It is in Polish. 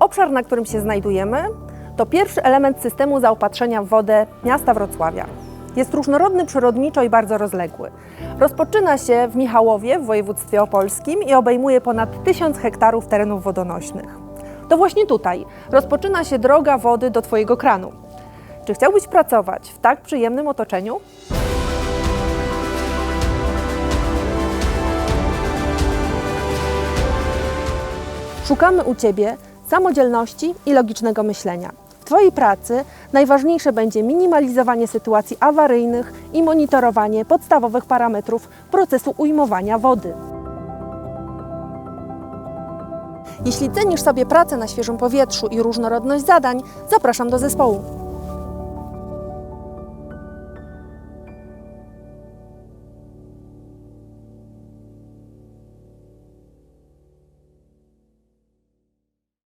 Obszar, na którym się znajdujemy, to pierwszy element systemu zaopatrzenia w wodę miasta Wrocławia. Jest różnorodny przyrodniczo i bardzo rozległy. Rozpoczyna się w Michałowie w województwie opolskim i obejmuje ponad 1000 hektarów terenów wodonośnych. To właśnie tutaj rozpoczyna się droga wody do Twojego kranu. Czy chciałbyś pracować w tak przyjemnym otoczeniu? Szukamy u Ciebie samodzielności i logicznego myślenia. W Twojej pracy najważniejsze będzie minimalizowanie sytuacji awaryjnych i monitorowanie podstawowych parametrów procesu ujmowania wody. Jeśli cenisz sobie pracę na świeżym powietrzu i różnorodność zadań, zapraszam do zespołu.